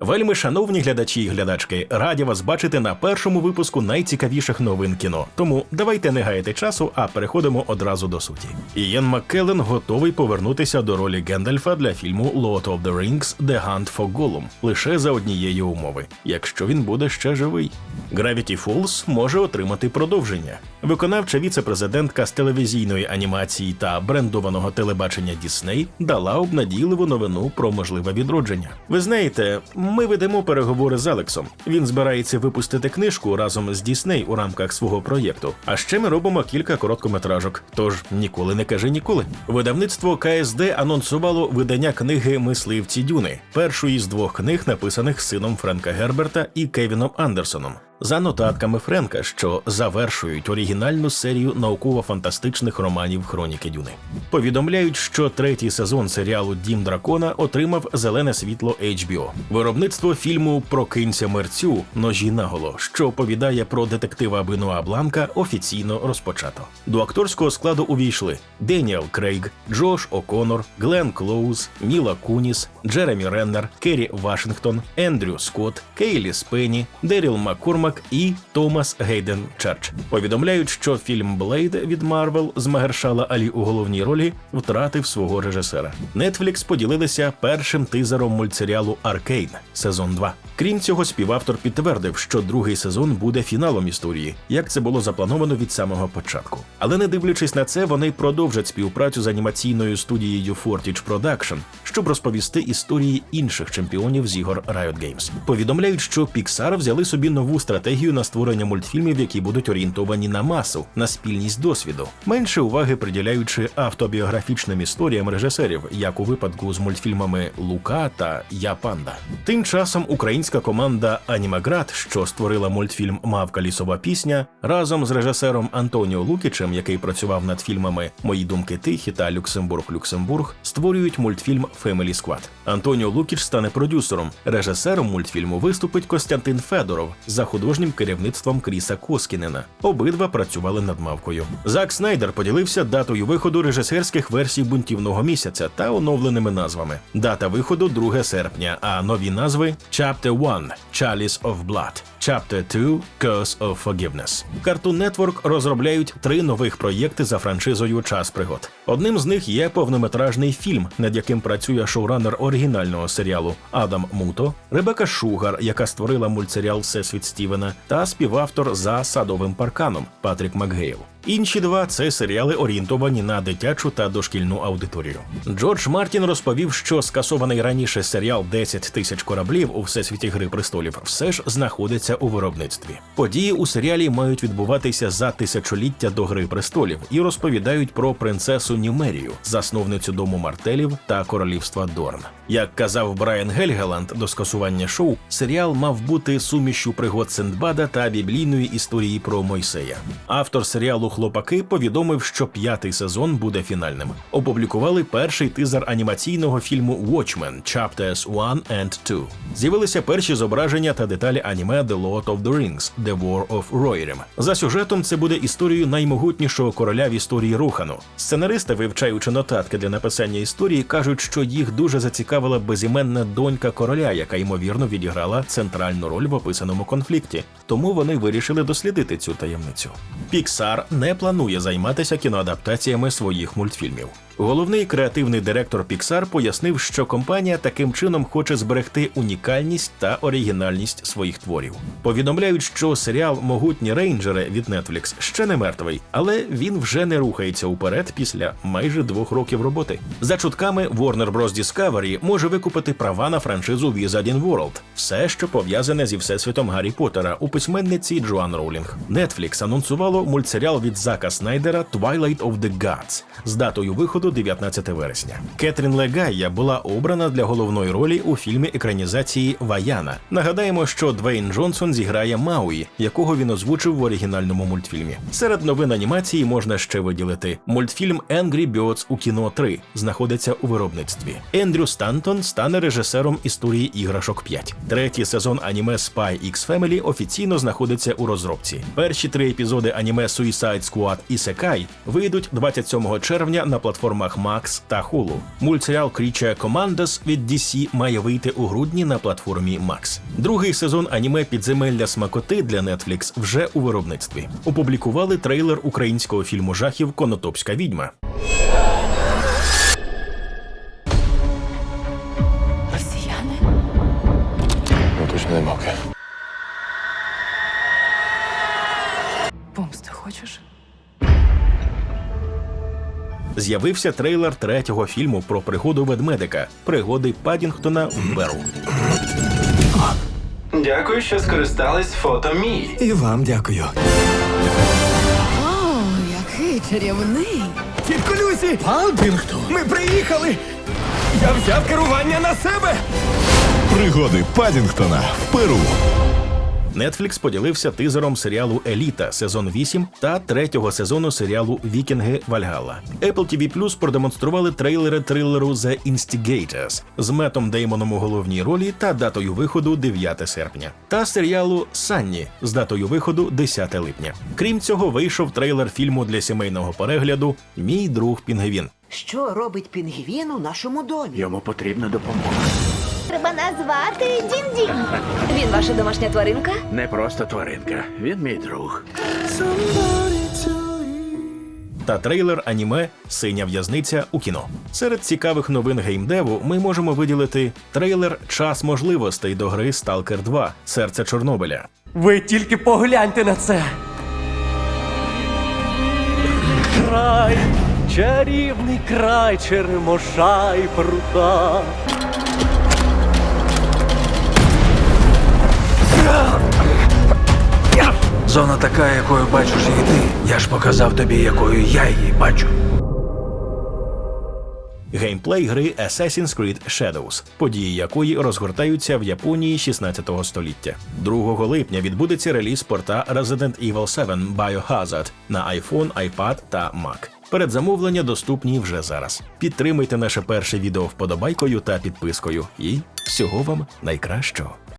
Вельми шановні глядачі і глядачки, раді вас бачити на першому випуску найцікавіших новин кіно. Тому давайте не гаяти часу, а переходимо одразу до суті. Ієн Маккеллен готовий повернутися до ролі Гендальфа для фільму Lord of the Rings The Hunt for Gollum лише за однієї умови, якщо він буде ще живий. Gravity Falls може отримати продовження. Виконавча віце-президентка з телевізійної анімації та брендованого телебачення Дісней дала обнадійливу новину про можливе відродження. Ви знаєте, ми ведемо переговори з Алексом. Він збирається випустити книжку разом з Дісней у рамках свого проєкту. А ще ми робимо кілька короткометражок. Тож ніколи не кажи ніколи. Видавництво КСД анонсувало видання книги Мисливці Дюни, першої з двох книг, написаних сином Френка Герберта і Кевіном Андерсоном. За нотатками Френка, що завершують оригінальну серію науково-фантастичних романів Хроніки Дюни. Повідомляють, що третій сезон серіалу Дім дракона отримав зелене світло HBO. Виробництво фільму Прокинься мерцю ножі наголо, що оповідає про детектива Бенуа Бланка, офіційно розпочато. До акторського складу увійшли Деніел Крейг, Джош О'Конор, Глен Клоуз, Міла Куніс, Джеремі Реннер, Керрі Вашингтон, Ендрю Скотт, Кейлі Спенні, Деріл Маккормак і Томас Гейден Черч. Повідомляють, що фільм Блейд від Марвел з Магершала Алі у головній ролі втратив свого режисера. Netflix поділилися першим тизером мультсеріалу Аркейн сезон 2. Крім цього, співавтор підтвердив, що другий сезон буде фіналом історії, як це було заплановано від самого початку. Але не дивлячись на це, вони продовжать співпрацю з анімаційною студією Fortage Production, щоб розповісти історії інших чемпіонів з ігор Riot Games. Повідомляють, що Pixar взяли собі нову стратегію на створення мультфільмів, які будуть орієнтовані на масу, на спільність досвіду, менше уваги приділяючи автобіографічним історіям режисерів, як у випадку з мультфільмами Лука та Я Панда. Тим часом українська команда Анімаград, що створила мультфільм Мавка лісова пісня, разом з режисером Антоніо Лукічем, який працював над фільмами Мої думки тихі та Люксембург Люксембург, створюють мультфільм Family Squad. Антоніо Лукіч стане продюсером. Режисером мультфільму виступить Костянтин Федоров за художнім керівництвом Кріса Коскінена. Обидва працювали над мавкою. Зак Снайдер поділився датою виходу режисерських версій бунтівного місяця та оновленими назвами. Дата виходу 2 серпня, а нові назви Chapter 1 – Chalice of Blood, Chapter 2 – Curse of Forgiveness. Cartoon Network розробляють три нових проєкти за франшизою Час пригод. Одним з них є повнометражний фільм, над яким працює шоуранер оригінального серіалу Адам Муто, Ребека Шугар, яка створила мультсеріал Всесвіт Стівена, та співавтор за садовим парканом Патрік Макгейл. Інші два це серіали орієнтовані на дитячу та дошкільну аудиторію. Джордж Мартін розповів, що скасований раніше серіал «10 тисяч кораблів у всесвіті Гри престолів все ж знаходиться у виробництві. Події у серіалі мають відбуватися за тисячоліття до Гри престолів і розповідають про принцесу Німерію, засновницю дому Мартелів та королівства Дорн. Як казав Брайан Гельгеланд до скасування шоу, серіал мав бути сумішю пригод Синдбада та біблійної історії про Мойсея. Автор серіалу Хлопаки повідомив, що п'ятий сезон буде фінальним. Опублікували перший тизер анімаційного фільму Watchmen Chapters 1 and 2. З'явилися перші зображення та деталі аніме The Lord of the Rings – The War of Rohirrim. За сюжетом це буде історією наймогутнішого короля в історії Рухану. Сценаристи, вивчаючи нотатки для написання історії, кажуть, що їх дуже зацікавила безіменна донька короля, яка ймовірно відіграла центральну роль в описаному конфлікті. Тому вони вирішили дослідити цю таємницю. Pixar не планує займатися кіноадаптаціями своїх мультфільмів. Головний креативний директор Pixar пояснив, що компанія таким чином хоче зберегти унікальність та оригінальність своїх творів. Повідомляють, що серіал Могутні рейнджери від Netflix ще не мертвий, але він вже не рухається уперед після майже двох років роботи. За чутками, Warner Bros. Discovery може викупити права на франшизу Wizarding World, все, що пов'язане зі всесвітом Гаррі Поттера у письменниці Джоан Роулінг. Netflix анонсувало мультсеріал від Зака Снайдера Twilight of the Gods з датою виходу 19 вересня. Кетрін Легайя була обрана для головної ролі у фільмі екранізації Ваяна. Нагадаємо, що Двейн Джонсон зіграє Мауї, якого він озвучив в оригінальному мультфільмі. Серед новин анімації можна ще виділити мультфільм Angry Birds у кіно 3 знаходиться у виробництві. Ендрю Стантон стане режисером історії іграшок 5. Третій сезон аніме Spy X Family офіційно знаходиться у розробці. Перші три епізоди аніме Suicide Squad і Секай вийдуть 27 червня на платформі платформах Max та Hulu. Мультсеріал Creature Commandos від DC має вийти у грудні на платформі Max. Другий сезон аніме Підземелля смакоти для Netflix вже у виробництві. Опублікували трейлер українського фільму жахів Конотопська відьма. З'явився трейлер третього фільму про пригоду ведмедика пригоди Падінгтона в Беру. Дякую, що скористались фото Мії. І вам дякую. О, який чарівний! Тітко Люсі! Палдінгтон! Ми приїхали! Я взяв керування на себе! Пригоди Падінгтона в Перу. Netflix поділився тизером серіалу Еліта сезон 8 та третього сезону серіалу Вікінги Вальгалла. Apple TV Plus продемонстрували трейлери трилеру The Instigators з Метом Деймоном у головній ролі та датою виходу 9 серпня, та серіалу Санні з датою виходу 10 липня. Крім цього, вийшов трейлер фільму для сімейного перегляду Мій друг Пінгвін. Що робить пінгвін у нашому домі? Йому потрібна допомога. Треба назвати Дін-Дін. Він ваша домашня тваринка? Не просто тваринка. Він мій друг. та трейлер аніме Синя в'язниця у кіно. Серед цікавих новин геймдеву ми можемо виділити трейлер Час можливостей до гри Stalker 2 Серце Чорнобиля. Ви тільки погляньте на це. Край, чарівний край черемоша і прута. Зона така, якою бачиш її ти. Я ж показав тобі, якою я її бачу. Геймплей гри Assassin's Creed Shadows, події якої розгортаються в Японії 16 століття. 2 липня відбудеться реліз порта Resident Evil 7 Biohazard на iPhone, iPad та Mac. Передзамовлення доступні вже зараз. Підтримайте наше перше відео вподобайкою та підпискою. І всього вам найкращого.